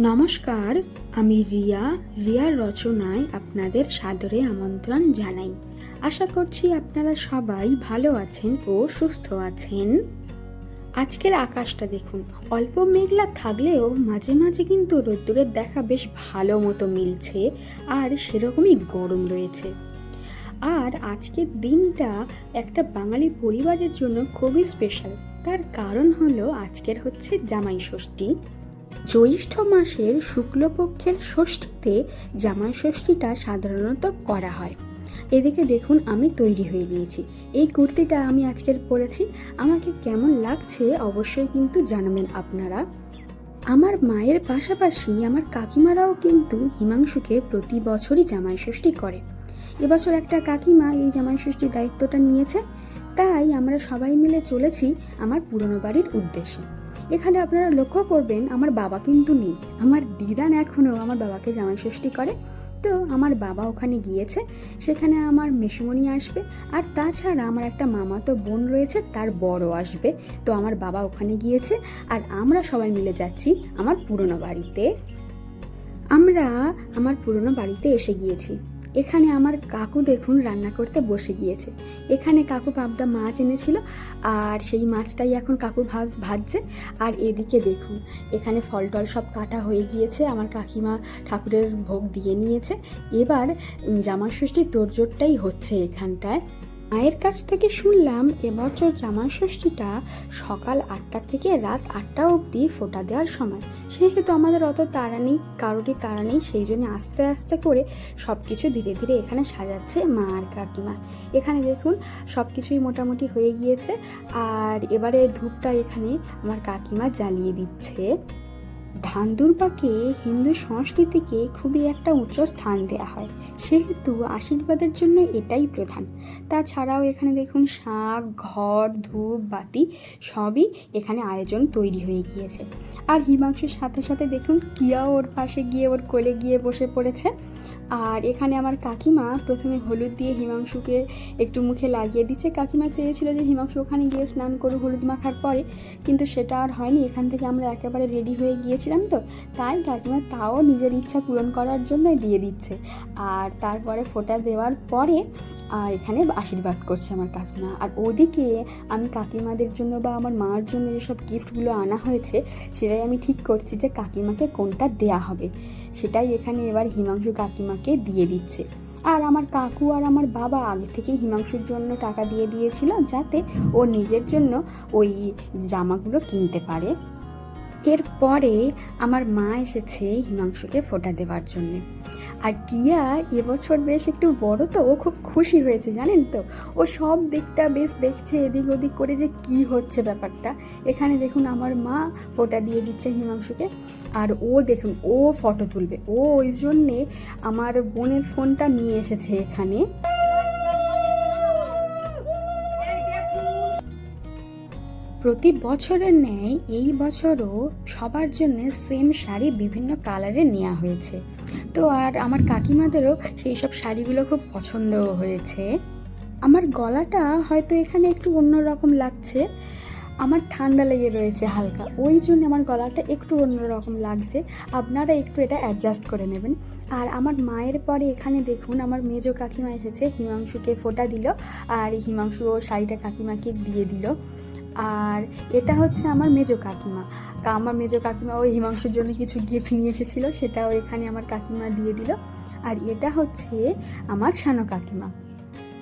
নমস্কার, আমি রিয়া। রিয়ার রচনায় আপনাদের সাদরে আমন্ত্রণ জানাই। আশা করছি আপনারা সবাই ভালো আছেন ও সুস্থ আছেন। আজকের আকাশটা দেখুন। অল্প মেঘলা থাকলেও মাঝে মাঝে কিন্তু রোদ্দুরের দেখা বেশ ভালো মতো মিলছে আর সেরকমই গরম রয়েছে। আর আজকের দিনটা একটা বাঙালি পরিবারের জন্য খুবই স্পেশাল তার কারণ হলো আজকের হচ্ছে জামাই ষষ্ঠী। জ্যৈষ্ঠ মাসের শুক্লপক্ষের ষষ্ঠীতে জামাই ষষ্ঠীটা সাধারণত করা হয়। এদিকে দেখুন আমি তৈরি হয়ে গিয়েছি। এই কুর্তিটা আমি আজকের পরেছি। আমাকে কেমন লাগছে অবশ্যই কিন্তু জানাবেন আপনারা। আমার মায়ের পাশাপাশি আমার কাকিমারাও কিন্তু হিমাংশুকে প্রতি বছরই জামাই ষষ্ঠী করে। এবছর একটা কাকিমা এই জামাই ষষ্ঠীর দায়িত্বটা নিয়েছে। তাই আমরা সবাই মিলে চলেছি আমার পুরনো বাড়ির উদ্দেশ্যে। এখানে আপনারা লক্ষ্য করবেন, আমার বাবা কিন্তু নেই। আমার দিদান এখনও আমার বাবাকে জামাই ষষ্ঠী করে। তো আমার বাবা ওখানে গিয়েছে, সেখানে আমার মেসমণি আসবে। আর তাছাড়া আমার একটা মামাতো বোন রয়েছে, তার বড় আসবে। তো আমার বাবা ওখানে গিয়েছে, আর আমরা সবাই মিলে যাচ্ছি আমার পুরনো বাড়িতে। আমরা আমার পুরনো বাড়িতে এসে গিয়েছি। এখানে আমার কাকু দেখুন রান্না করতে বসে গিয়েছে। এখানে কাকু পাবদা মাছ এনেছিল আর সেই মাছটাই এখন কাকু ভাগ ভাজছে। আর এদিকে দেখুন, এখানে ফল টল সব কাটা হয়ে গিয়েছে। আমার কাকিমা ঠাকুরের ভোগ দিয়ে নিয়েছে। এবার জামা ষষ্ঠীর তোরজোরটাই হচ্ছে এখানটায়। মায়ের কাছ থেকে শুনলাম, এবছর জামা ষষ্ঠীটা সকাল আটটা থেকে রাত আটটা অবধি ফোটা দেওয়ার সময়। সেহেতু আমাদের অত তাড়া নেই, কারোরই তাড়া নেই, সেই জন্য আস্তে আস্তে করে সব কিছু ধীরে ধীরে এখানে সাজাচ্ছে মা আর কাকিমা। এখানে দেখুন সব কিছুই মোটামুটি হয়ে গিয়েছে, আর এবারে ধূপটা এখানে আমার কাকিমা জ্বালিয়ে দিচ্ছে। ধান দুর্বাকে হিন্দু সংস্কৃতিকে খুবই একটা উচ্চ স্থান দেওয়া হয়। সেহেতু আশীর্বাদের জন্য এটাই প্রধান। তাছাড়াও এখানে দেখুন শাক, ঘর, ধূপ, বাতি সবই এখানে আয়োজন তৈরি হয়ে গিয়েছে। আর হিমাংশুর সাথে সাথে দেখুন কিয়াও ওর পাশে গিয়ে ওর কোলে গিয়ে বসে পড়েছে। আর এখানে আমার কাকিমা প্রথমে হলুদ দিয়ে হিমাংশুকে একটু মুখে লাগিয়ে দিচ্ছে। কাকিমা চেয়েছিল যে হিমাংশু ওখানে গিয়ে স্নান করুক হলুদ মাখার পরে, কিন্তু সেটা আর হয়নি। এখান থেকে আমরা একেবারে রেডি হয়ে গিয়েছিলাম তো, তাই কাকিমা তাও নিজের ইচ্ছা পূরণ করার জন্যই দিয়ে দিচ্ছে। আর তারপরে ফোঁটা দেওয়ার পরে এখানে আশীর্বাদ করছে আমার কাকিমা। আর ওদিকে আমি কাকিমাদের জন্য বা আমার মার জন্য যেসব গিফটগুলো আনা হয়েছে, সেটাই আমি ঠিক করছি যে কাকিমাকে কোনটা দেয়া হবে। সেটাই এখানে এবার হিমাংশু কাকিমাকে দিয়ে দিচ্ছে। আর আমার কাকু আর আমার বাবা আগে থেকেই হিমাংশুর জন্য টাকা দিয়ে দিয়েছিল যাতে ও নিজের জন্য ওই জামাগুলো কিনতে পারে। এরপরে আমার মা এসেছে হিমাংশুকে ফোটা দেওয়ার জন্য। আর কিয়া এবছর বেশ একটু বড় তো, ও খুব খুশি হয়েছে, জানেন তো? ও সব দিকটা বেশ দেখছে, এদিক ওদিক করে যে কি হচ্ছে ব্যাপারটা। এখানে দেখুন আমার মা ফোটা দিয়ে দিচ্ছে হিমাংশুকে, আর ও দেখুন, ও ফটো তুলবে। ও ওই জন্যে আমার বোনের ফোনটা নিয়ে এসেছে এখানে। প্রতি বছরের ন্যায় এই বছরও সবার জন্য সেম শাড়ি বিভিন্ন কালারে নেওয়া হয়েছে। তো আর আমার কাকিমাদেরও সেই সব শাড়িগুলো খুব পছন্দও হয়েছে। আমার গলাটা হয়তো এখানে একটু অন্যরকম লাগছে, আমার ঠান্ডা লেগে রয়েছে হালকা, ওই জন্য আমার গলাটা একটু অন্যরকম লাগছে। আপনারা একটু এটা অ্যাডজাস্ট করে নেবেন। আর আমার মায়ের পরে এখানে দেখুন, আমার মেজো কাকিমা এসেছে, হিমাংশুকে ফোটা দিল, আর হিমাংশু ও শাড়িটা কাকিমাকে দিয়ে দিল। আর এটা হচ্ছে আমার মেজো কাকিমা। আমার মেজো কাকিমা ওই হিমাংশুর জন্য কিছু গিফট নিয়ে এসেছিল, সেটাও এখানে আমার কাকিমা দিয়ে দিল। আর এটা হচ্ছে আমার সানো কাকিমা।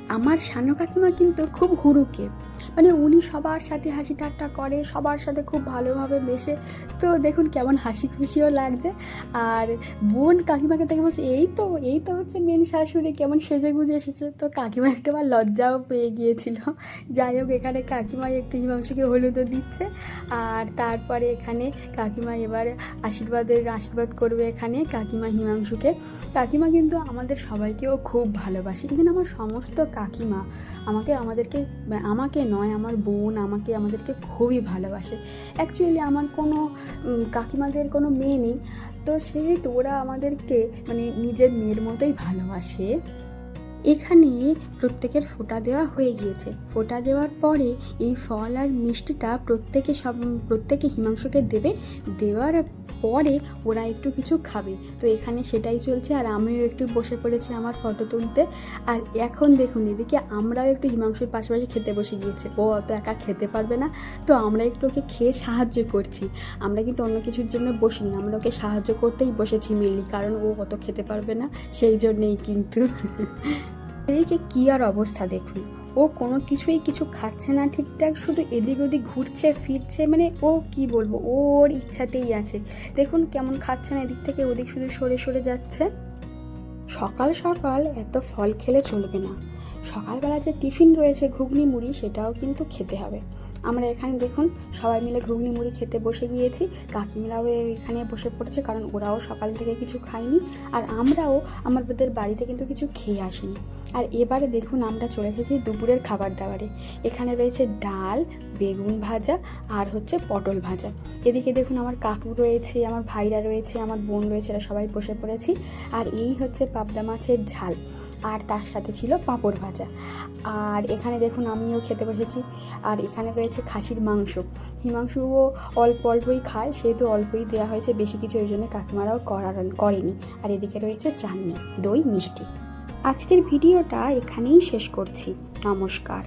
আমার সানো কাকিমা কিন্তু খুব হুরুকে। মানে উনি সবার সাথে হাসি ঠাট্টা করে, সবার সাথে খুব ভালোভাবে মেশে। তো দেখুন কেমন হাসি খুশিও লাগছে। আর বোন কাকিমাকে দেখে বলছে, এই তো এই তো হচ্ছে মেন শাশুড়ি, কেমন সেজে গুজে এসেছে। তো কাকিমা একটা বার লজ্জাও পেয়ে গিয়েছিল। যাই হোক, এখানে কাকিমা একটু হিমাংশুকে হলুদও দিচ্ছে। আর তারপরে এখানে কাকিমা এবার আশীর্বাদের, আশীর্বাদ করবে এখানে কাকিমা হিমাংশুকে। কাকিমা কিন্তু আমাদের সবাইকেও খুব ভালোবাসে। ইভেন আমার সমস্ত কাকিমা আমাকে, আমাদেরকে আমাকে নয় আমার বোন আমাকে, আমাদেরকে খুবই ভালোবাসে। অ্যাকচুয়ালি আমার কোনো কাকিমাদের কোনো মেয়ে নেই। তো সেহেতু ওরা আমাদেরকে মানে নিজের মেয়ের মতোই ভালোবাসে। এখানে প্রত্যেকের ফোঁটা দেওয়া হয়ে গিয়েছে। ফোঁটা দেওয়ার পরে এই ফল আর মিষ্টিটা প্রত্যেকে সব, প্রত্যেকে হিমাংশুকে দেবে। দেওয়ার পরে ওরা একটু কিছু খাবে। তো এখানে সেটাই চলছে আর আমিও একটু বসে পড়েছি আমার ফটো তুলতে। আর এখন দেখুন, এদিকে আমরাও একটু হিমাংশুর পাশাপাশি খেতে বসে গিয়েছে। ও অত একা খেতে পারবে না। তো আমরা একটু ওকে খেয়ে সাহায্য করছি। আমরা কিন্তু অন্য কিছুর জন্য বসিনি। আমরা ওকে সাহায্য করতেই বসেছি মিলি কারণ ও অত খেতে পারবে না। সেই জন্যেই কিন্তু। এদিকে কী আর অবস্থা দেখুন। ও কোনো কিছুই কিছু খাচ্ছে না ঠিকঠাক, শুধু এদিক ওদিক ঘুরছে, ফিরছে মানে ও কি বলব, ওর ইচ্ছাতেই আছে। দেখুন কেমন খাচ্ছে না, এদিক থেকে ওদিক শুধু সরে সরে যাচ্ছে। সকাল সকাল এত ফল খেলে চলবে না। সকালবেলা যে টিফিন রয়েছে, ঘুগনি, মুড়ি, সেটাও কিন্তু খেতে হবে। আমরা এখানে দেখুন, সবাই মিলে ঘুগনি মুড়ি খেতে বসে গিয়েছি। কাকিমরাও এখানে বসে পড়েছে কারণ ওরাও সকাল থেকে কিছু খায়নি। আর আমরাও আমাদের বাড়িতে কিন্তু কিছু খেয়ে আসিনি। আর এবারে দেখুন, আমরা চলে এসেছি দুপুরের খাবার দাবারে। এখানে রয়েছে ডাল, বেগুন ভাজা আর হচ্ছে পটল ভাজা। এদিকে দেখুন, আমার কাকু রয়েছে, আমার ভাইরা রয়েছে, আমার বোন রয়েছে, এরা সবাই বসে পড়েছি। আর এই হচ্ছে পাবদা মাছের ঝাল। আর তার সাথে ছিল পাঁপড় ভাজা। আর এখানে দেখুন আমিও খেতে বসেছি। আর এখানে রয়েছে খাসির মাংস। হিমাংশুও অল্প অল্পই খায়, সেহেতু অল্পই দেওয়া হয়েছে, বেশি কিছু ওই জন্য কাকিমারাও করার করেনি। আর এদিকে রয়েছে চাটনি, দই, মিষ্টি। আজকের ভিডিওটা এখানেই শেষ করছি। নমস্কার।